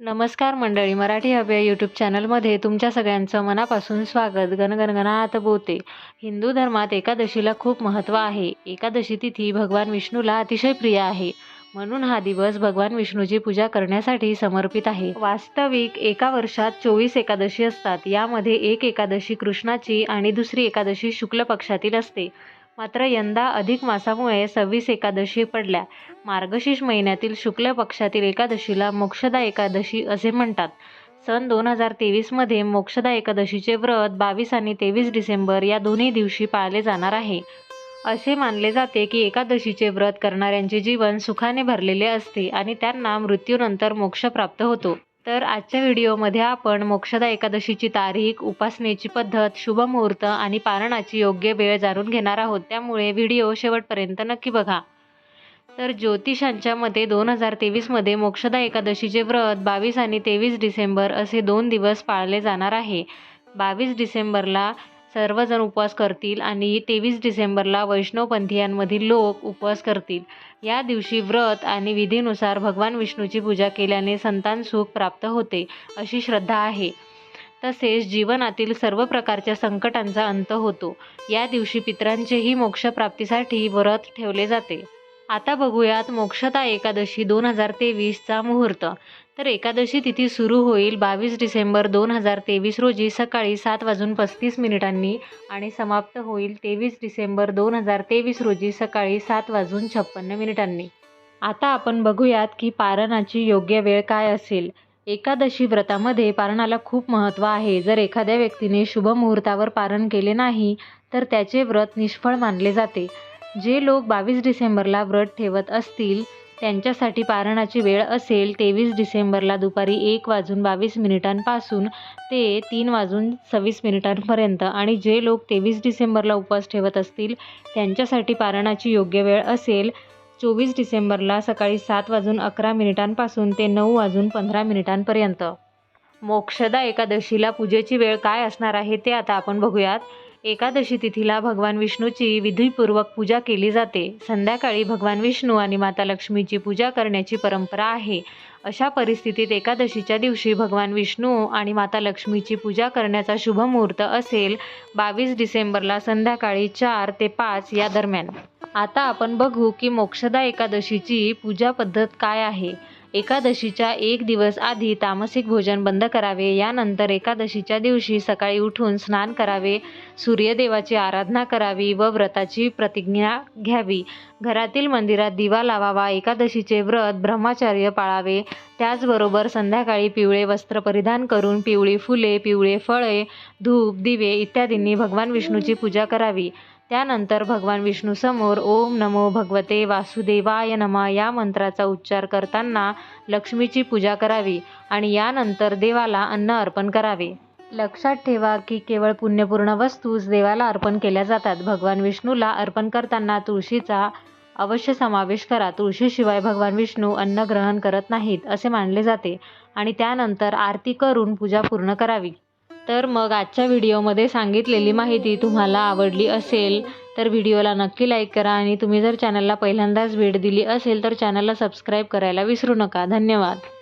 नमस्कार मंडळी मराठी हवे यूट्यूब चॅनलमध्ये तुमच्या सगळ्यांचं मनापासून स्वागत. गणगणगणात बोते हिंदू धर्मात एकादशीला खूप महत्त्व आहे. एकादशी तिथी भगवान विष्णूला अतिशय प्रिय आहे. म्हणून हा दिवस भगवान विष्णूची पूजा करण्यासाठी समर्पित आहे. वास्तविक एका वर्षात चोवीस एकादशी असतात. यामध्ये एक एकादशी कृष्णाची आणि दुसरी एकादशी शुक्ल पक्षातील असते. मात्र यंदा अधिक मासामुळे सव्वीस एकादशी पडल्या. मार्गशीर्ष महिन्यातील शुक्ल पक्षातील एकादशीला मोक्षदा एकादशी असे म्हणतात. सन दोन हजार तेवीसमध्ये मोक्षदा एकादशीचे व्रत बावीस आणि तेवीस डिसेंबर या दोन्ही दिवशी पाळले जाणार आहे. असे मानले जाते की एकादशीचे व्रत करणाऱ्यांचे जीवन सुखाने भरलेले असते आणि त्यांना मृत्यूनंतर मोक्ष प्राप्त होतो. तर आजच्या व्हिडिओमध्ये आपण मोक्षदा एकादशीची तारीख उपासनेची पद्धत शुभमुहूर्त आणि पारणाची योग्य वेळ जाणून घेणार आहोत. त्यामुळे व्हिडिओ शेवटपर्यंत नक्की बघा. तर ज्योतिषांच्या मते दोन हजार तेवीसमध्ये मोक्षदा एकादशीचे व्रत बावीस आणि तेवीस डिसेंबर असे दोन दिवस पाळले जाणार आहे. बावीस डिसेंबरला सर्वजण उपवास करतील आणि तेवीस डिसेंबरला वैष्णवपंथीयांमधील लोक उपवास करतील. या दिवशी व्रत आणि विधीनुसार भगवान विष्णूची पूजा केल्याने संतान सुख प्राप्त होते अशी श्रद्धा आहे. तसेच जीवनातील सर्व प्रकारच्या संकटांचा अंत होतो. या दिवशी पितरांचेही मोक्षप्राप्तीसाठी व्रत ठेवले जाते. आता बघूयात मोक्षता एकादशी दोन हजार तेवीसचा मुहूर्त. तर एकादशी तिथी सुरू होईल बावीस डिसेंबर दोन हजार तेवीस रोजी सकाळी सात वाजून पस्तीस मिनिटांनी आणि समाप्त होईल तेवीस डिसेंबर दोन हजार तेवीस रोजी सकाळी सात वाजून छप्पन्न मिनिटांनी. आता आपण बघूयात की पारणाची योग्य वेळ काय असेल. एकादशी व्रतामध्ये पारणाला खूप महत्त्व आहे. जर एखाद्या व्यक्तीने शुभ मुहूर्तावर पारण केले नाही तर त्याचे व्रत निष्फळ मानले जाते. जे लोक बावीस डिसेंबरला व्रत ठेवत असतील त्यांच्यासाठी पारणाची वेळ असेल तेवीस डिसेंबरला दुपारी एक वाजून बावीस मिनिटांपासून ते तीन वाजून सव्वीस मिनिटांपर्यंत. आणि जे लोक तेवीस डिसेंबरला उपवास ठेवत असतील त्यांच्यासाठी पारणाची योग्य वेळ असेल चोवीस डिसेंबरला सकाळी सात वाजून अकरा मिनिटांपासून ते नऊ वाजून पंधरा मिनिटांपर्यंत. मोक्षदा एकादशीला पूजेची वेळ काय असणार आहे ते आता आपण बघूयात. एकादशी तिथीला भगवान विष्णूची विधीपूर्वक पूजा केली जाते. संध्याकाळी भगवान विष्णू आणि माता लक्ष्मीची पूजा करण्याची परंपरा आहे. अशा परिस्थितीत एकादशीच्या दिवशी भगवान विष्णू आणि माता लक्ष्मीची पूजा करण्याचा शुभ मुहूर्त असेल. बावीस डिसेंबरला संध्याकाळी चार ते पाच या दरम्यान. आता आपण बघू की मोक्षदा एकादशीची पूजा पद्धत काय आहे. एकादशीच्या एक दिवस आधी तामसिक भोजन बंद करावे यानंतर एकादशीच्या दिवशी सकाळी उठून स्नान करावे सूर्यदेवाची आराधना करावी व व्रताची प्रतिज्ञा घ्यावी. घरातील मंदिरात दिवा लावावा एकादशीचे व्रत ब्रह्मचार्य पाळावे. त्याचबरोबर संध्याकाळी पिवळे वस्त्र परिधान करून पिवळी फुले पिवळे फळे धूप दिवे इत्यादींनी भगवान विष्णूची पूजा करावी. त्यानंतर भगवान विष्णूसमोर ओम नमो भगवते वासुदेवाय नमः या मंत्राचा उच्चार करताना लक्ष्मीची पूजा करावी आणि यानंतर देवाला अन्न अर्पण करावे. लक्षात ठेवा की केवळ पुण्यपूर्ण वस्तूच देवाला अर्पण केल्या जातात. भगवान विष्णूला अर्पण करताना तुळशीचा अवश्य समावेश करा. तुळशीशिवाय भगवान विष्णू अन्न ग्रहण करत नाहीत असे मानले जाते. आणि त्यानंतर आरती करून पूजा पूर्ण करावी. तर मग आजच्या व्हिडिओमध्ये सांगितलेली माहिती तुम्हाला आवडली असेल तर व्हिडिओला नक्की लाईक करा आणि तुम्ही जर चॅनलला पहिल्यांदाच भेट दिली असेल तर चॅनलला सबस्क्राईब करायला विसरू नका. धन्यवाद.